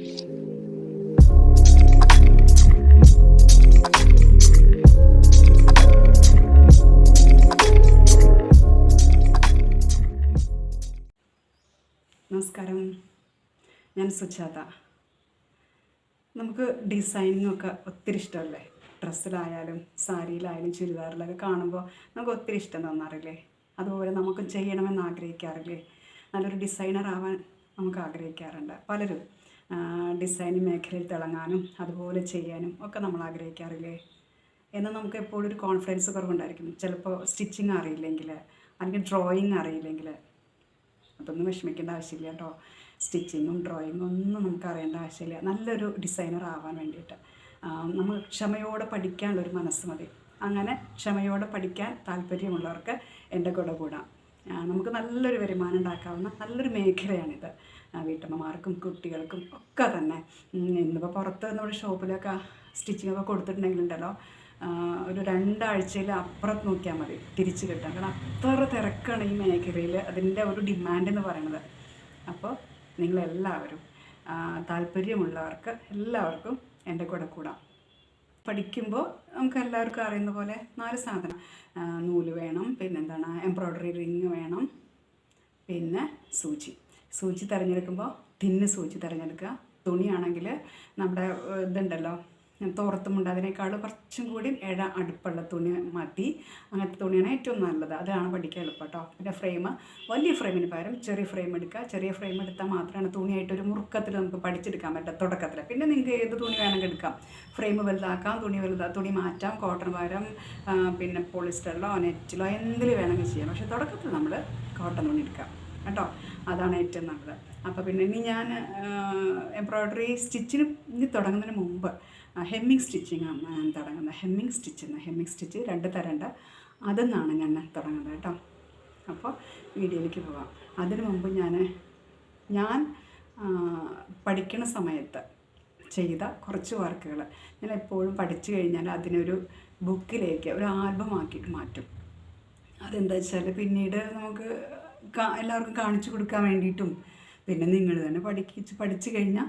നമസ്കാരം. ഞാൻ സുജാത. നമുക്ക് ഡിസൈനിങ് ഒക്കെ ഒത്തിരി ഇഷ്ടമല്ലേ? ഡ്രസ്സിലായാലും സാരിയിലായാലും ചുരിദാറിലൊക്കെ കാണുമ്പോൾ നമുക്ക് ഒത്തിരി ഇഷ്ടം തോന്നാറില്ലേ? അതുപോലെ നമുക്ക് ചെയ്യണമെന്ന് ആഗ്രഹിക്കാറില്ലേ? നല്ലൊരു ഡിസൈനർ ആവാൻ നമുക്ക് ആഗ്രഹിക്കാറുണ്ട്. പലരും ഡിസൈനിങ് മേഖലയിൽ തിളങ്ങാനും അതുപോലെ ചെയ്യാനും ഒക്കെ നമ്മൾ ആഗ്രഹിക്കാറില്ലേ? എന്നാൽ നമുക്ക് എപ്പോഴും ഒരു കോൺഫിഡൻസ് കുറവുണ്ടായിരിക്കും. ചിലപ്പോൾ സ്റ്റിച്ചിങ് അറിയില്ലെങ്കിൽ അല്ലെങ്കിൽ ഡ്രോയിങ് അറിയില്ലെങ്കിൽ അതൊന്നും വിഷമിക്കേണ്ട ആവശ്യമില്ല കേട്ടോ. സ്റ്റിച്ചിങ്ങും ഡ്രോയിങ്ങും ഒന്നും നമുക്ക് അറിയേണ്ട ആവശ്യമില്ല. നല്ലൊരു ഡിസൈനർ ആവാൻ വേണ്ടിയിട്ട്. നമ്മൾ ക്ഷമയോടെ പഠിക്കാനുള്ളൊരു മനസ്സ് മതി. അങ്ങനെ ക്ഷമയോടെ പഠിക്കാൻ താല്പര്യമുള്ളവർക്ക് എന്റെ കൂടെ കൂടാം. നമുക്ക് നല്ലൊരു വരുമാനം ഉണ്ടാക്കാവുന്ന നല്ലൊരു മേഖലയാണിത്. വീട്ടമ്മമാർക്കും കുട്ടികൾക്കും ഒക്കെ തന്നെ. ഇന്നിപ്പോൾ പുറത്ത് നമ്മുടെ ഷോപ്പിലൊക്കെ സ്റ്റിച്ചിങ് ഒക്കെ കൊടുത്തിട്ടുണ്ടെങ്കിലുണ്ടല്ലോ ഒരു രണ്ടാഴ്ചയിൽ അപ്പുറത്ത് നോക്കിയാൽ മതി തിരിച്ച് കിട്ടാം കാരണം അത്ര തിരക്കാണ് ഈ മേഖലയിൽ അതിന്റെ ഒരു ഡിമാൻഡ് എന്ന് പറയുന്നത് അപ്പോൾ നിങ്ങളെല്ലാവരും താല്പര്യമുള്ളവർക്ക് എല്ലാവർക്കും എന്റെ കൂടെ കൂടാം. പഠിക്കുമ്പോൾ നമുക്ക് എല്ലാവർക്കും അറിയുന്ന പോലെ നാല് സാധനം. നൂൽ വേണം പിന്നെന്താണ് എംബ്രോയ്ഡറി റിങ് വേണം. പിന്നെ സൂചി. സൂചി തിരഞ്ഞെടുക്കുമ്പോൾ തിന്ന് സൂചി തിരഞ്ഞെടുക്കുക. തുണിയാണെങ്കിൽ നമ്മുടെ ഇതുണ്ടല്ലോ തോർത്തുമുണ്ട് അതിനേക്കാൾ കുറച്ചും കൂടി ഇഴ അടുപ്പുള്ള തുണി മാറ്റി അങ്ങനത്തെ തുണിയാണ് ഏറ്റവും നല്ലത്. അതാണ് പഠിക്കാൻ എളുപ്പം കേട്ടോ പിന്നെ ഫ്രെയിം വലിയ ഫ്രെയിമിന് പകരം ചെറിയ ഫ്രെയിം എടുക്കുക. ചെറിയ ഫ്രെയിം എടുത്താൽ മാത്രമാണ് തുണിയായിട്ട് ഒരു മുറുക്കത്തിൽ നമുക്ക് പഠിച്ചെടുക്കാൻ പറ്റുക തുടക്കത്തിൽ. പിന്നെ നിങ്ങൾക്ക് ഏത് തുണി വേണമെങ്കിൽ എടുക്കാം. ഫ്രെയിം വലുതാക്കാം തുണി വലുതാ തുണി മാറ്റാം കോട്ടൺ പകരം പിന്നെ പോളിസ്റ്ററിലോ നെറ്റിലോ എന്തിൽ വേണമെങ്കിൽ ചെയ്യാം. പക്ഷേ തുടക്കത്തിൽ നമ്മൾ കോട്ടൺ തുണി എടുക്കാം. കേട്ടോ? അതാണ് ഏറ്റവും നല്ലത്. അപ്പോൾ പിന്നെ ഇനി ഞാൻ എംബ്രോയ്ഡറി സ്റ്റിച്ചിന് തുടങ്ങുന്നതിന് മുമ്പ് ഹെമ്മിങ് സ്റ്റിച്ചിങ് ആണ് ഞാൻ തുടങ്ങുന്നത്. ഹെമ്മിങ് സ്റ്റിച്ച് എന്ന് ഹെമ്മിങ് സ്റ്റിച്ച് രണ്ട് തരണ്ട്. അതെന്നാണ് ഞാൻ തുടങ്ങുന്നത് കേട്ടോ. അപ്പോൾ വീഡിയോയിലേക്ക് പോകാം അതിനു മുമ്പ് ഞാൻ ഞാൻ പഠിക്കുന്ന സമയത്ത് ചെയ്ത കുറച്ച് വർക്കുകൾ ഞാൻ എപ്പോഴും പഠിച്ചു കഴിഞ്ഞാൽ അതിനൊരു ബുക്കിലേക്ക് ഒരു ആൽബമാക്കിയിട്ട് മാറ്റും. അതെന്താ വെച്ചാൽ പിന്നീട് നമുക്ക് എല്ലാവർക്കും കാണിച്ചു കൊടുക്കാൻ വേണ്ടിയിട്ടും പിന്നെ നിങ്ങൾ തന്നെ പഠിക്കിച്ച് പഠിച്ചു കഴിഞ്ഞാൽ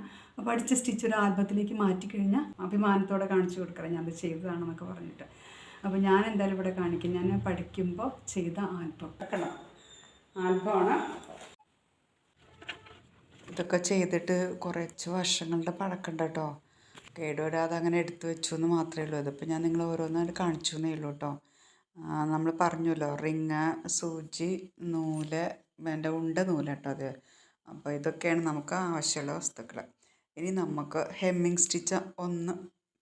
പഠിച്ച സ്റ്റിച്ച് ഒരു ആൽബത്തിലേക്ക് മാറ്റിക്കഴിഞ്ഞാൽ അഭിമാനത്തോടെ കാണിച്ചു കൊടുക്കണം ഞാൻ അത് ചെയ്തതാണെന്നൊക്കെ പറഞ്ഞിട്ട്. അപ്പോൾ ഞാൻ എന്തായാലും ഇവിടെ കാണിക്കും. ഞാൻ പഠിക്കുമ്പോൾ ചെയ്ത ആൽബം. വെക്കണം. ആൽബമാണ്. ഇതൊക്കെ ചെയ്തിട്ട് കുറച്ച് വർഷങ്ങളുടെ പഴക്കമുണ്ട് കേട്ടോ കേടുവരാതെ അങ്ങനെ എടുത്തു വെച്ചു എന്ന് മാത്രമേ ഉള്ളൂ. ഇതിപ്പോൾ ഞാൻ നിങ്ങൾ ഓരോന്നായിട്ട് കാണിച്ചു എന്നേ ഉള്ളൂ കേട്ടോ നമ്മൾ പറഞ്ഞല്ലോ റിങ് സൂചി നൂൽ എന്റെ ഉണ്ട നൂൽ കേട്ടോ അത്. അപ്പോൾ ഇതൊക്കെയാണ് നമുക്ക് ആവശ്യമുള്ള വസ്തുക്കൾ. ഇനി നമുക്ക് ഹെമ്മിങ് സ്റ്റിച്ച് ഒന്ന്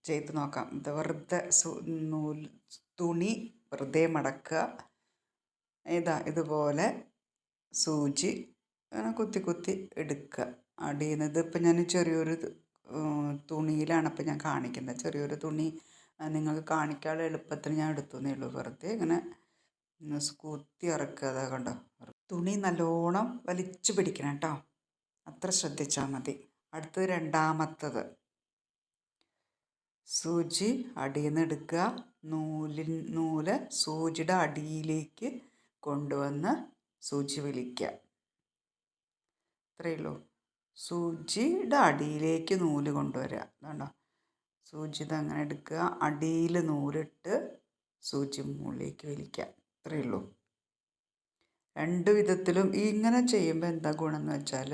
ചെയ്ത് നോക്കാം. ഇത് വെറുതെ നൂൽ തുണി വെറുതെ മടക്കുക. ഇതാ ഇതുപോലെ സൂചി അങ്ങനെ കുത്തി കുത്തി എടുക്കുക. അടിയിൽ നിന്ന് ഇതിപ്പോൾ ഞാൻ ചെറിയൊരു തുണിയിലാണ് ഇപ്പം ഞാൻ കാണിക്കുന്നത്. ചെറിയൊരു തുണി നിങ്ങൾക്ക് കാണിക്കാനുള്ള എളുപ്പത്തിന് ഞാൻ എടുത്തു എന്നേ ഉള്ളൂ. വെറുതെ ഇങ്ങനെ കുത്തി ഇറക്കുക. അതാ കണ്ടോ? തുണി നല്ലോണം വലിച്ചു പിടിക്കണം കേട്ടോ. അത്ര ശ്രദ്ധിച്ചാൽ മതി. അടുത്തത് രണ്ടാമത്തത്. സൂചി അടിയിൽ നിന്ന് എടുക്കുക. നൂലിൻ നൂൽ സൂചിയുടെ അടിയിലേക്ക് കൊണ്ടുവന്ന് സൂചി വലിക്കുക ഇത്രയേ ഉള്ളൂ സൂചിയുടെ അടിയിലേക്ക് നൂൽ കൊണ്ടുവരിക. അതുകൊണ്ടോ സൂചി അങ്ങനെ എടുക്കുക. അടിയിൽ നൂലിട്ട് സൂചി മുകളിലേക്ക് വലിക്കുക. ഇത്രയേ ഉള്ളൂ രണ്ട് വിധത്തിലും ഇങ്ങനെ ചെയ്യുമ്പോൾ എന്താ ഗുണം എന്ന് വെച്ചാൽ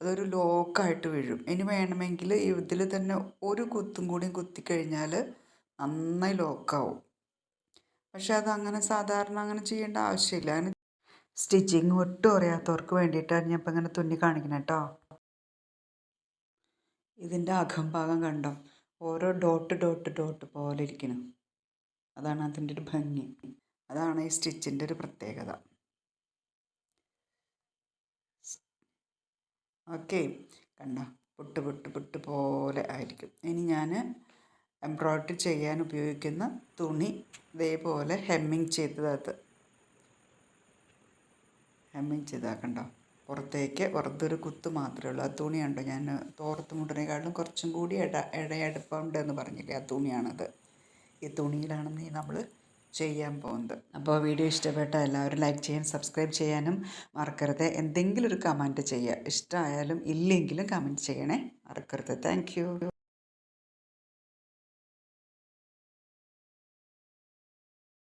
അതൊരു ലോക്കായിട്ട് വീഴും. ഇനി വേണമെങ്കിൽ ഇതിൽ തന്നെ ഒരു കുത്തും കൂടി കുത്തിക്കഴിഞ്ഞാൽ നന്നായി ലോക്കാവും. പക്ഷെ അതങ്ങനെ സാധാരണ അങ്ങനെ ചെയ്യേണ്ട ആവശ്യമില്ല. അങ്ങനെ സ്റ്റിച്ചിങ് ഒട്ടും അറിയാത്തവർക്ക് വേണ്ടിയിട്ടാണ് ഞാൻ ഇപ്പം ഇങ്ങനെ തുന്നി കാണിക്കുന്നത് കേട്ടോ ഇതിന്റെ അകംഭാഗം കണ്ടോ? ഓരോ ഡോട്ട് ഡോട്ട് ഡോട്ട് പോലെ ഇരിക്കണം. അതാണ് അതിന്റെ ഒരു ഭംഗി. അതാണ് ഈ സ്റ്റിച്ചിന്റെ ഒരു പ്രത്യേകത. ഓക്കെ. കണ്ടോ? പുട്ട് പുട്ട് പുട്ട് പോലെ ആയിരിക്കും. ഇനി ഞാൻ എംബ്രോയ്ഡറി ചെയ്യാൻ ഉപയോഗിക്കുന്ന തുണി ഇതേപോലെ ഹെമ്മിങ് ചെയ്തത് ഹെമ്മിങ് ചെയ്താൽ കണ്ടോ? പുറത്തേക്ക് വെറുതൊരു കുത്ത് മാത്രമേ ഉള്ളൂ. ആ തുണിയുണ്ടോ ഞാൻ തോർത്ത് മുട്ടിനേക്കാളും കുറച്ചും കൂടി ഇട ഇടയടുപ്പുണ്ട് എന്ന് പറഞ്ഞില്ലേ? ആ തുണിയാണത്. ഈ തുണിയിലാണ് നീ നമ്മൾ ചെയ്യാൻ പോകുന്നത്. അപ്പോൾ വീഡിയോ ഇഷ്ടപ്പെട്ട എല്ലാവരും ലൈക്ക് ചെയ്യാൻ സബ്സ്ക്രൈബ് ചെയ്യാനും മറക്കരുത്. എന്തെങ്കിലും ഒരു കമന്റ് ചെയ്യുക. ഇഷ്ടമായാലും ഇല്ലെങ്കിലും കമന്റ് ചെയ്യണേ മറക്കരുത്. താങ്ക്